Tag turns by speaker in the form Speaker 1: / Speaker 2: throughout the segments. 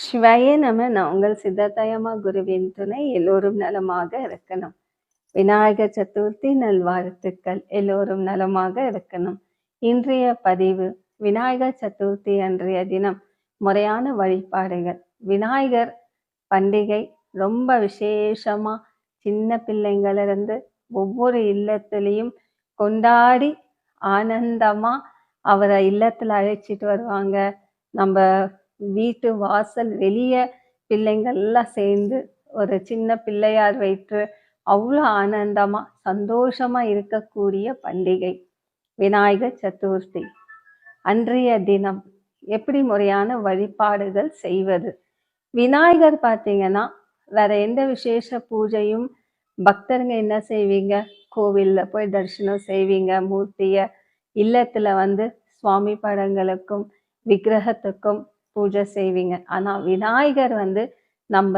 Speaker 1: சிவாய நம நான் உங்கள் சித்ததயமா குருவின் துணை எல்லோரும் நலமாக இருக்கணும். விநாயகர் சதுர்த்தி நல்வாழ்த்துக்கள் எல்லோரும் நலமாக இருக்கணும். இன்றைய பதிவு விநாயகர் சதுர்த்தி அன்றைய தினம் முறையான வழிபாடுகள். விநாயகர் பண்டிகை ரொம்ப விசேஷமா சின்ன பிள்ளைங்களிருந்து ஒவ்வொரு இல்லத்துலேயும் கொண்டாடி ஆனந்தமா அவரை இல்லத்துல அழைச்சிட்டு வருவாங்க. நம்ம வீட்டு வாசல் வெளியே பிள்ளைங்கள்லாம் சேர்ந்து ஒரு சின்ன பிள்ளையார் வைத்து அவ்வளோ ஆனந்தமாக சந்தோஷமாக இருக்கக்கூடிய பண்டிகை. விநாயகர் சதுர்த்தி. அன்றைய தினம் எப்படி முறையான வழிபாடுகள் செய்வது? விநாயகர் பார்த்தீங்கன்னா வேற எந்த விசேஷ பூஜையும் பக்தருங்க என்ன செய்வீங்க? கோவிலில் போய் தரிசனம் செய்வீங்க மூர்த்தியை இல்லத்தில் வந்து சுவாமி படங்களுக்கும் விக்கிரகத்துக்கும் பூஜை செய்வீங்க. ஆனா விநாயகர் வந்து நம்ம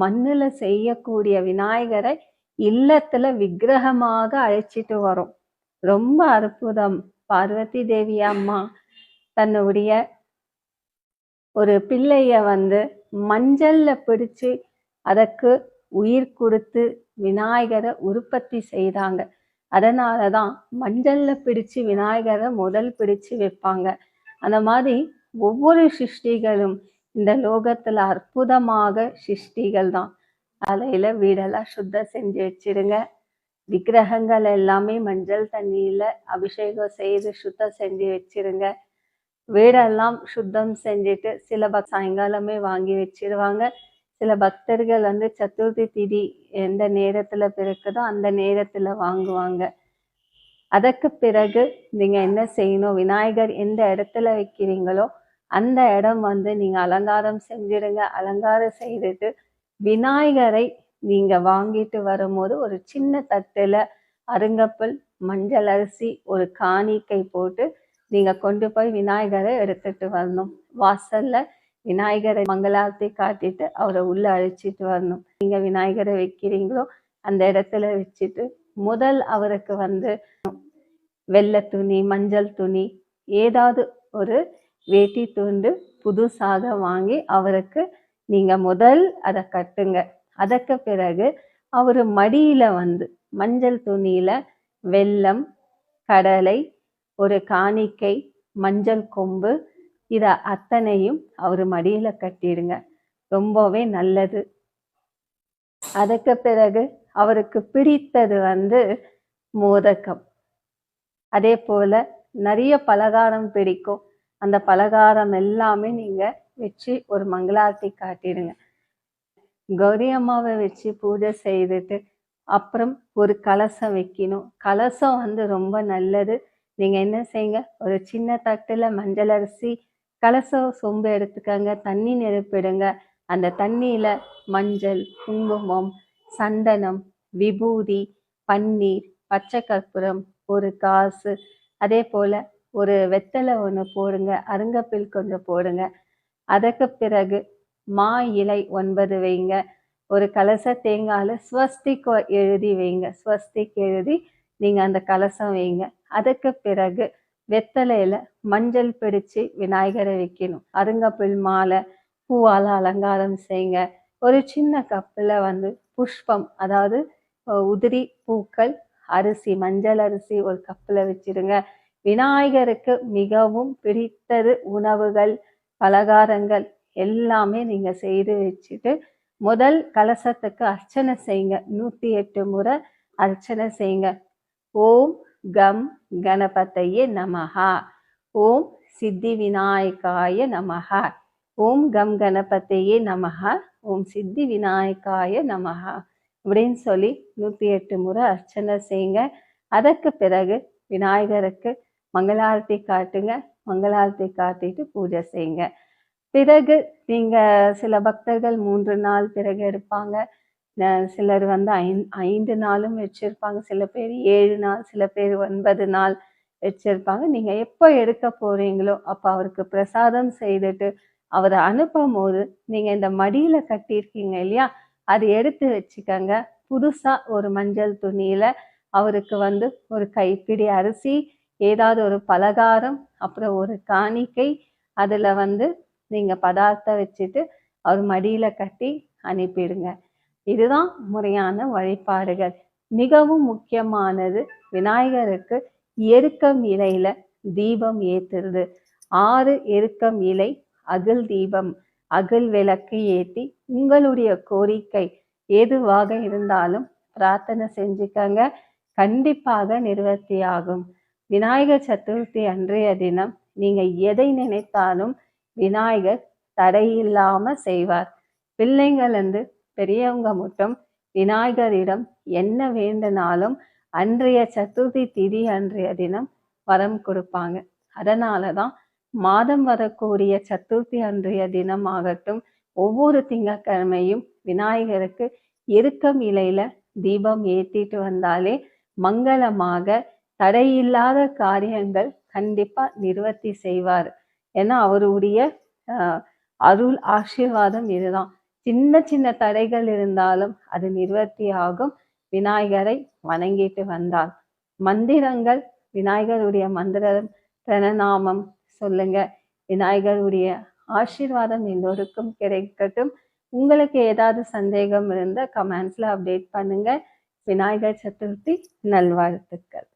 Speaker 1: மண்ணுல செய்யக்கூடிய விநாயகரை இல்லத்துல விக்கிரகமாக அழைச்சிட்டு வரும். ரொம்ப அற்புதம். பார்வதி தேவி அம்மா தன்னுடைய ஒரு பிள்ளைய வந்து மஞ்சள்ல பிடிச்சு அதற்கு உயிர் கொடுத்து விநாயகரை உற்பத்தி செய்தாங்க அதனாலதான் மஞ்சள்ல பிடிச்சு விநாயகரை முதல் பிடிச்சு வைப்பாங்க. அந்த மாதிரி ஒவ்வொரு சிருஷ்டிகளும் இந்த லோகத்தில் அற்புதமாக சிருஷ்டிகள் தான் காலையில் வீடெல்லாம் சுத்தம் செஞ்சு வச்சிருங்க. விக்கிரகங்கள் எல்லாமே மஞ்சள் தண்ணியில் அபிஷேகம் செய்து சுத்தம் செஞ்சு வச்சிருங்க. வீடெல்லாம் சுத்தம் செஞ்சுட்டு சில பக் சாயங்காலமே வாங்கி வச்சிருவாங்க. சில பக்தர்கள் வந்து சதுர்த்தி திதி எந்த நேரத்தில் பிறக்குதோ அந்த நேரத்தில் வாங்குவாங்க. அதற்கு பிறகு நீங்கள் என்ன செய்யணும்? விநாயகர் எந்த இடத்துல வைக்கிறீங்களோ அந்த இடம் வந்து நீங்க அலங்காரம் செஞ்சிடுங்க. அலங்காரம் செய்துட்டு விநாயகரை நீங்க வாங்கிட்டு வரும்போது ஒரு சின்ன தட்டுல அருங்கப்பல் மஞ்சள் அரிசி ஒரு காணிக்கை போட்டு நீங்க கொண்டு போய் விநாயகரை எடுத்துட்டு வரணும். வாசல்ல விநாயகரை மங்களாரத்தை காட்டிட்டு அவரை உள்ள அழைச்சிட்டு வரணும். நீங்க விநாயகரை வைக்கிறீங்களோ அந்த இடத்துல வச்சுட்டு முதல் அவருக்கு வந்து வெள்ளை துணி மஞ்சள் துணி ஏதாவது ஒரு வேட்டி துண்டு புதுசாக வாங்கி அவருக்கு நீங்க முதல் அதை கட்டுங்க. அதற்கு பிறகு அவர் மடியில வந்து மஞ்சள் துணியில வெல்லம் கடலை ஒரு காணிக்கை மஞ்சள் கொம்பு இத அத்தனையும் அவர் மடியில கட்டிடுங்க. ரொம்பவே நல்லது. அதுக்கு பிறகு அவருக்கு பிடித்தது வந்து மோதக்கம் அதே போல நிறைய பலகாரம் பிடிக்கும். அந்த பலகாரம் எல்லாமே நீங்கள் வச்சு ஒரு மங்களாரத்தி காட்டிடுங்க. கௌரி அம்மாவை வச்சு பூஜை செய்துட்டு அப்புறம் ஒரு கலசம் வைக்கணும். கலசம் வந்து ரொம்ப நல்லது. நீங்கள் என்ன செய்யுங்க? ஒரு சின்ன தட்டில் மஞ்சள் அரிசி கலசம் சொம்பு எடுத்துக்கங்க தண்ணி நெருப்பிடுங்க. அந்த தண்ணியில் மஞ்சள் குங்குமம் சந்தனம் விபூதி பன்னீர் பச்சை கற்பூரம் ஒரு காசு அதே போல் ஒரு வெத்தலை ஒன்று போடுங்க அருங்கப்பில் கொஞ்சம் போடுங்க. அதற்கு பிறகு மா இலை ஒன்பது வைங்க. ஒரு கலச தேங்காயில் ஸ்வஸ்திக் எழுதி வைங்க. ஸ்வஸ்திக் எழுதி நீங்கள் அந்த கலசம் வைங்க. அதுக்கு பிறகு வெத்தலையில் மஞ்சள் பிடிச்சு விநாயகரை வைக்கணும். அருங்கப்பில் மாலை பூவால் அலங்காரம் செய்யுங்க ஒரு சின்ன கப்பில் வந்து புஷ்பம் அதாவது உதிரி பூக்கள் அரிசி மஞ்சள் அரிசி ஒரு கப்பில் வச்சிருங்க. விநாயகருக்கு மிகவும் பிடித்தது உணவுகள் பலகாரங்கள் எல்லாமே நீங்க செய்து வச்சுட்டு முதல் கலசத்துக்கு அர்ச்சனை செய்யுங்க. நூத்தி எட்டு முறை அர்ச்சனை செய்யுங்க. ஓம் கம் கணபதையே நமஹா. ஓம் சித்தி விநாயகாய நமஹா. ஓம் கம் கணபதையே நமஹா. ஓம் சித்தி விநாயகாய நமஹா. அப்படின்னு சொல்லி நூற்றி எட்டு முறை அர்ச்சனை செய்யுங்க. அதற்கு பிறகு விநாயகருக்கு மங்களாரத்தி காட்டுங்க. மங்களாரத்தி காட்டிட்டு பூஜை செய்யுங்க. பிறகு நீங்க சில பக்தர்கள் மூன்று நாள் பிறகு எடுப்பாங்க. சிலர் வந்து ஐந்து ஐந்து நாளும் வச்சிருப்பாங்க. சில பேர் ஏழு நாள் சில பேர் ஒன்பது நாள் வச்சிருப்பாங்க. நீங்க எப்போ எடுக்க போறீங்களோ அப்போ அவருக்கு பிரசாதம் செய்துட்டு அவரை அனுப்பும் போது நீங்க இந்த மடியில கட்டியிருக்கீங்க இல்லையா? அது எடுத்து வச்சுக்கோங்க. புதுசா ஒரு மஞ்சள் துணியில அவருக்கு வந்து ஒரு கைப்பிடி அரிசி ஏதாவது ஒரு பலகாரம் அப்புறம் ஒரு காணிக்கை அதில் வந்து நீங்கள் பதார்த்தம் வச்சுட்டு அவர் மடியில் கட்டி அனுப்பிடுங்க. இதுதான் முறையான வழிபாடுகள். மிகவும் முக்கியமானது விநாயகருக்கு எருக்கம் இலையில தீபம் ஏத்துறது. ஆறு எருக்கம் இலை அகல் தீபம் அகல் விளக்கு ஏற்றி உங்களுடைய கோரிக்கை எதுவாக இருந்தாலும் பிரார்த்தனை செஞ்சுக்கங்க. கண்டிப்பாக நிவர்த்தியாகும் விநாயகர் சதுர்த்தி அன்றைய தினம் நீங்க எதை நினைத்தாலும் விநாயகர் தடையில்லாம செய்வார். பிள்ளைங்கள் வந்து பெரியவங்க மட்டும் விநாயகரிடம் என்ன வேண்டுனாலும் அன்றைய சதுர்த்தி திதி அன்றைய தினம் வரம் கொடுப்பாங்க. அதனால தான் மாதம் வரக்கூடிய சதுர்த்தி அன்றைய தினம் ஆகட்டும் ஒவ்வொரு திங்கட்கிழமையும் விநாயகருக்கு இறுக்கம் இலையில தீபம் ஏத்திட்டு வந்தாலே மங்களமாக தடையில்லாத காரியங்கள் கண்டிப்பா நிவர்த்தி செய்வார். ஏன்னா அவருடைய ஆஹ், அருள் ஆசீர்வாதம் இதுதான். சின்ன சின்ன தடைகள் இருந்தாலும் அது நிவர்த்தி ஆகும். விநாயகரை வணங்கிட்டு வந்தால் மந்திரங்கள் விநாயகருடைய மந்திரம் பிரணநாமம் சொல்லுங்க. விநாயகருடைய ஆசீர்வாதம் எல்லோருக்கும் கிடைக்கட்டும். உங்களுக்கு ஏதாவது சந்தேகம் இருந்தால் கமெண்ட்ஸில் அப்டேட் பண்ணுங்க. விநாயகர் சதுர்த்தி நல்வாழ்த்துக்கள்.